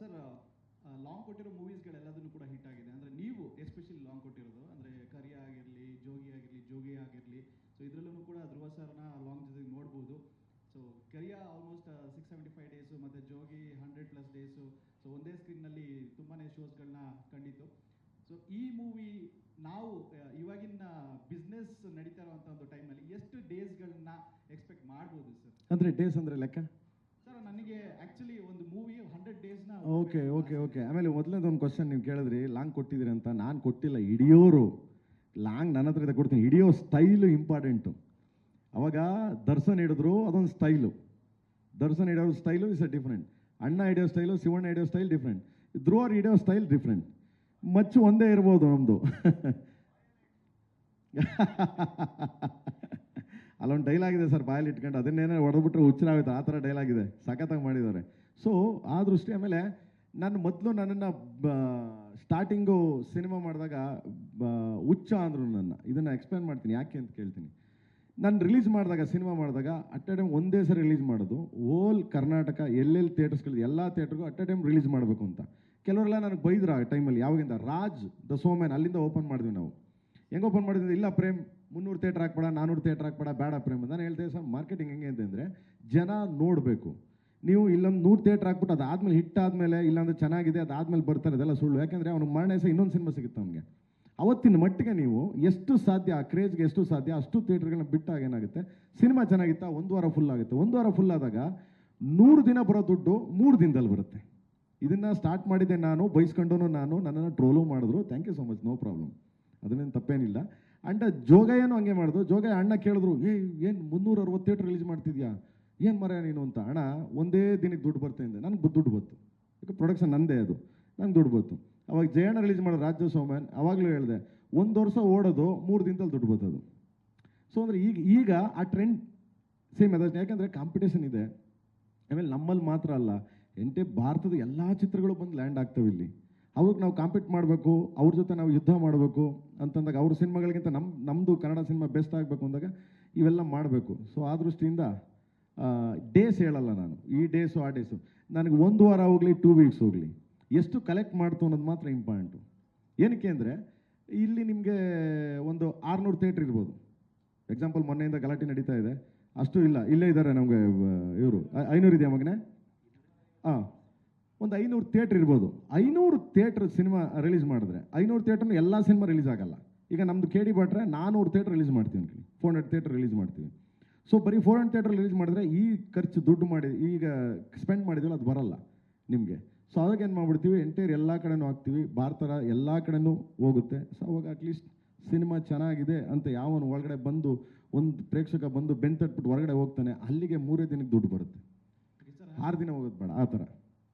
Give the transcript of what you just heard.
Sir long ಕೊಟ್ಟಿರೋ ಮೂವೀಸ್ಗಳೆಲ್ಲದನ್ನು ಕೂಡ hit ಆಗಿದೆ. ಅಂದರೆ ನೀವು ಎಸ್ಪೆಷಲಿ ಲಾಂಗ್ ಕೊಟ್ಟಿರೋದು, ಅಂದರೆ ಕರಿಯ ಆಗಿರಲಿ, ಜೋಗಿ ಆಗಿರಲಿ ಜೋಗಿ ಆಗಿರಲಿ ಸೊ ಇದರಲ್ಲೂ ಕೂಡ ಧ್ರುವ ಲಾಂಗ್ ಜೊತೆಗೆ ನೋಡ್ಬೋದು. So Kariya almost six seventy five days ಮತ್ತು Jogi hundred plus days so ಒಂದೇ ಸ್ಕ್ರೀನ್ನಲ್ಲಿ ತುಂಬಾ ಶೋಸ್ಗಳನ್ನ ಕಂಡಿತು ಸೊ ಈ ಮೂವಿ ನಾವು ಇವಾಗಿನ ಬಿಸ್ನೆಸ್ ನಡೀತಾ ಇರುವಂಥ ಒಂದು ಟೈಮಲ್ಲಿ ಎಷ್ಟು ಡೇಸ್ಗಳನ್ನ ಎಕ್ಸ್ಪೆಕ್ಟ್ ಮಾಡ್ಬೋದು ಸರ್? ಅಂದರೆ ಡೇಸ್ ಅಂದರೆ ಲೆಕ್ಕ ಸರ್ ನನಗೆ ಆಕ್ಚುಲಿ ಒಂದು ಮೂವಿ ಹಂಡ್ರೆಡ್ ಡೇಸ್ನ ಓಕೆ ಓಕೆ ಓಕೆ. ಆಮೇಲೆ ಮೊದಲನೇದು ಒಂದು ಕ್ವಶನ್ ನೀವು ಕೇಳಿದ್ರಿ, ಲಾಂಗ್ ಕೊಟ್ಟಿದ್ದೀರಿ ಅಂತ. ನಾನು ಕೊಟ್ಟಿಲ್ಲ, ಹಿಡಿಯೋರು. ಲಾಂಗ್ ನನ್ನ ಹತ್ರ ಇದೆ, ಕೊಡ್ತೀನಿ. ಹಿಡಿಯೋ ಸ್ಟೈಲು ಇಂಪಾರ್ಟೆಂಟು ಅವಾಗ ದರ್ಶನ್ ಹಿಡಿದ್ರು, ಅದೊಂದು ಸ್ಟೈಲು ದರ್ಶನ್ ಹಿಡಿಯೋ ಸ್ಟೈಲು ಇಸ್ ಅ ಡಿಫ್ರೆಂಟ್ ಅಣ್ಣ ಹಿಡಿಯೋ ಸ್ಟೈಲು ಶಿವಣ್ಣ ಹಿಡಿಯೋ ಸ್ಟೈಲ್ ಡಿಫ್ರೆಂಟ್ ಧ್ರುವರ್ ಹಿಡಿಯೋ ಸ್ಟೈಲ್ ಡಿಫ್ರೆಂಟ್ ಮಚ್ಚು ಒಂದೇ ಇರ್ಬೋದು ನಮ್ಮದು ಅಲ್ಲೊಂದು ಡೈಲಾಗಿದೆ ಸರ್, ಬಾಯಲ್ಲಿ ಇಟ್ಕೊಂಡು. ಅದನ್ನೇನೋ ಹೊಡೆದ್ಬಿಟ್ರೆ ಹುಚ್ಚರಾಗುತ್ತೆ ಆ ಥರ ಡೈಲಾಗಿದೆ ಸಖತ್ತಾಗಿ ಮಾಡಿದ್ದಾರೆ. ಸೊ ಆ ದೃಷ್ಟಿ ಆಮೇಲೆ ನಾನು ಮೊದಲು ನನ್ನನ್ನು ಸ್ಟಾರ್ಟಿಂಗು ಸಿನಿಮಾ ಮಾಡಿದಾಗ ಹುಚ್ಚ ಅಂದರು ನನ್ನ. ಇದನ್ನು ಎಕ್ಸ್ಪ್ಲೇನ್ ಮಾಡ್ತೀನಿ, ಯಾಕೆ ಅಂತ ಕೇಳ್ತೀನಿ. ನಾನು ರಿಲೀಸ್ ಮಾಡಿದಾಗ ಸಿನಿಮಾ ಮಾಡಿದಾಗ ಅಟ್ ಅ ಟೈಮ್ ಒಂದೇ ಸರಿ ರಿಲೀಸ್ ಮಾಡೋದು. ಓಲ್ ಕರ್ನಾಟಕ ಎಲ್ಲೆಲ್ಲಿ ಥಿಯೇಟರ್ಸ್ಗಳು ಎಲ್ಲ ಥಿಯೇಟರ್ಗೂ ಅಟ್ ಅ ಟೈಮ್ ರಿಲೀಸ್ ಮಾಡಬೇಕು ಅಂತ. ಕೆಲವರೆಲ್ಲ ನನಗೆ ಬೈದ್ರು ಆ ಟೈಮಲ್ಲಿ ಯಾವಾಗಿಂದ? ರಾಜ್ ದ ಸೋಮ್ಯಾನ್ ಅಲ್ಲಿಂದ ಓಪನ್ ಮಾಡಿದ್ವಿ ನಾವು. ಹೆಂಗೆ ಓಪನ್ ಮಾಡಿದ್ವಿ ಇಲ್ಲ ಪ್ರೇಮ್, ಮುನ್ನೂರು ಥಿಯೇಟ್ರ್ ಹಾಕ್ಬೇಡ ನಾನ್ನೂರು ಥಿಯೇಟ್ರ್ ಹಾಕ್ಬೇಡ, ಬೇಡ ಪ್ರೇಮ್ ನಾನು ಹೇಳ್ತೇವೆ ಸರ್ ಮಾರ್ಕೆಟಿಂಗ್ ಹೆಂಗೆ ಅಂತಂದರೆ ಜನ ನೋಡಬೇಕು. ನೀವು ಇಲ್ಲೊಂದು ನೂರು ಥಿಯೇಟರ್ ಹಾಕ್ಬಿಟ್ಟು ಅದಾದ್ಮೇಲೆ ಹಿಟ್ ಆದಮೇಲೆ ಇಲ್ಲಾಂದ್ರೆ ಚೆನ್ನಾಗಿದೆ, ಅದಾದ್ಮೇಲೆ ಬರ್ತಾರೆ ಅದೆಲ್ಲ ಸುಳ್ಳು. ಯಾಕೆಂದರೆ ಅವ್ನು ಮರಣ ಸಹ ಇನ್ನೊಂದು ಸಿನಿಮಾ ಸಿಗುತ್ತೆ ಅವನಿಗೆ. ಅವತ್ತಿನ ಮಟ್ಟಿಗೆ ನೀವು ಎಷ್ಟು ಸಾಧ್ಯ, ಆ ಕ್ರೇಜ್ಗೆ ಎಷ್ಟು ಸಾಧ್ಯ, ಅಷ್ಟು ಥಿಯೇಟ್ರ್ಗಳನ್ನ ಬಿಟ್ಟಾಗ ಏನಾಗುತ್ತೆ? ಸಿನಿಮಾ ಚೆನ್ನಾಗಿತ್ತಾ? ಒಂದು ವಾರ ಫುಲ್ ಆಗುತ್ತೆ. ಒಂದು ವಾರ ಫುಲ್ ಆದಾಗ ನೂರು ದಿನ ಬರೋ ದುಡ್ಡು ಮೂರು ದಿನದಲ್ಲಿ ಬರುತ್ತೆ. ಇದನ್ನು ಸ್ಟಾರ್ಟ್ ಮಾಡಿದ್ದೆ ನಾನು ಬೈಸ್ಕೊಂಡು ನಾನು, ನನ್ನನ್ನು ಟ್ರೋಲು ಮಾಡಿದ್ರು. Thank you so much no problem ಅದನ್ನೇನು ತಪ್ಪೇನಿಲ್ಲ. ಅಂಡ್ ಜೋಗಯ್ಯನೂ ಹಂಗೆ ಮಾಡಿದ್ರು ಜೋಗಯ್ಯ ಅಣ್ಣ ಕೇಳಿದ್ರು ಏ ಏನು ಮುನ್ನೂರ ಅರವತ್ತು ಥಿಯೇಟ್ರ್ ರಿಲೀಸ್ ಮಾಡ್ತಿದ್ಯಾ? ಏನು ಮರ ನೀನು ಅಂತ? ಹಣ ಒಂದೇ ದಿನಕ್ಕೆ ದುಡ್ಡು ಬರ್ತಿದ್ದೆ ನನಗೆ ದುಡ್ಡು ಬಂತು ಯಾಕೆ ಪ್ರೊಡಕ್ಷನ್ ನಂದೇ ಅದು. ನಂಗೆ ದುಡ್ಡು ಬಂತು ಅವಾಗ ಜಯಣ್ಣ ರಿಲೀಸ್ ಮಾಡೋ ರಾಜ್ಯ ಸೋಮನ್, ಅವಾಗಲೂ ಹೇಳಿದೆ, ಒಂದು ವರ್ಷ ಓಡೋದು, ಮೂರು ದಿನದಲ್ಲಿ ದುಡ್ಡು ಅದು. ಸೊ ಅಂದರೆ ಈಗ ಈಗ ಆ ಟ್ರೆಂಡ್ ಸೇಮ್ ಅದ. ಯಾಕಂದರೆ ಕಾಂಪಿಟೇಷನ್ ಇದೆ. ಆಮೇಲೆ ನಮ್ಮಲ್ಲಿ ಮಾತ್ರ ಅಲ್ಲ. ಎಂಟೇ ಭಾರತದ ಎಲ್ಲ ಚಿತ್ರಗಳು ಬಂದು ಲ್ಯಾಂಡ್ ಆಗ್ತವೆ ಇಲ್ಲಿ. ಅವ್ರಿಗೆ ನಾವು ಕಾಂಪೀಟ್ ಮಾಡಬೇಕು, ಅವ್ರ ಜೊತೆ ನಾವು ಯುದ್ಧ ಮಾಡಬೇಕು ಅಂತಂದಾಗ ಅವ್ರ ಸಿನಿಮಾಗಳಿಗಿಂತ ನಮ್ಮ ನಮ್ಮದು ಕನ್ನಡ ಸಿನಿಮಾ ಬೆಸ್ಟ್ ಆಗಬೇಕು ಅಂದಾಗ ಇವೆಲ್ಲ ಮಾಡಬೇಕು. ಸೊ ಆ ದೃಷ್ಟಿಯಿಂದ ಡೇಸ್ ಹೇಳಲ್ಲ ನಾನು. ಈ ಡೇಸು ಆ ಡೇಸು ನನಗೆ ಒಂದು ವಾರ ಹೋಗಲಿ ಟೂ ವೀಕ್ಸ್ ಹೋಗಲಿ. ಎಷ್ಟು ಕಲೆಕ್ಟ್ ಮಾಡ್ತು ಅನ್ನೋದು ಮಾತ್ರ ಇಂಪಾರ್ಟೆಂಟು ಏನಕ್ಕೆ ಅಂದರೆ, ಇಲ್ಲಿ ನಿಮಗೆ ಒಂದು ಆರುನೂರು ಥಿಯೇಟ್ರ್ ಇರ್ಬೋದು. ಎಕ್ಸಾಂಪಲ್ ಮೊನ್ನೆಯಿಂದ ಗಲಾಟೆ ನಡೀತಾ ಇದೆ. ಅಷ್ಟು ಇಲ್ಲ. ಇಲ್ಲೇ ಇದ್ದಾರೆ ನಮಗೆ ಇವರು. ಐನೂರು ಇದೆಯಾ ಮಗನೇ? ಹಾಂ ಒಂದು ಐನೂರು ಥಿಯೇಟ್ರ್ ಇರ್ಬೋದು. ಐನೂರು ಥಿಯೇಟ್ರ್ ಸಿನಿಮಾ ರಿಲೀಸ್ ಮಾಡಿದ್ರೆ, ಐನೂರು ಥಿಯೇಟ್ರ್ನ ಎಲ್ಲ ಸಿನಿಮಾ ರಿಲೀಸ್ ಆಗಲ್ಲ. ಈಗ ನಮ್ಮದು ಕೇಳಿ ಡಿ ಭಟ್ರೆ ಥಿಯೇಟ್ರ್ ರಿಲೀಸ್ ಮಾಡ್ತೀವಿ ಅನ್ಕೊಳ್ಳಿ ಫೋರ್ ಹಂಡ್ರೆಡ್ ಥಿಯೇಟ್ರ್ ರಿಲೀಸ್ ಮಾಡ್ತೀವಿ. ಸೊ ಬರೀ ಫೋರ್ ಹಂಡ್ರೆಡ್ ಥಿಯೇಟ್ರ್ ರಿಲೀಸ್ ಮಾಡಿದ್ರೆ ಈ ಖರ್ಚು ದುಡ್ಡು ಮಾಡಿ, ಈಗ ಸ್ಪೆಂಡ್ ಮಾಡಿದ್ವಲ್ಲ ಅದು ಬರಲ್ಲ ನಿಮಗೆ. ಸೊ ಅವಾಗ ಏನು ಮಾಡ್ಬಿಡ್ತೀವಿ ಎಂಟೈರ್ ಎಲ್ಲ ಕಡೆನೂ ಹಾಕ್ತೀವಿ. ಭಾರತದ ಎಲ್ಲ ಕಡೆನೂ ಹೋಗುತ್ತೆ. ಸೊ ಅವಾಗ ಅಟ್ಲೀಸ್ಟ್ ಸಿನಿಮಾ ಚೆನ್ನಾಗಿದೆ ಅಂತ ಯಾವನು ಒಳಗಡೆ ಬಂದು, ಒಂದು ಪ್ರೇಕ್ಷಕ ಬಂದು ಬೆನ್ ತಟ್ಬಿಟ್ಟು ಹೊರಗಡೆ ಹೋಗ್ತಾನೆ, ಅಲ್ಲಿಗೆ ಮೂರೇ ದಿನಕ್ಕೆ ದುಡ್ಡು ಬರುತ್ತೆ. ಆರು ದಿನ ಹೋಗೋದು ಬೇಡ, ಆ ಥರ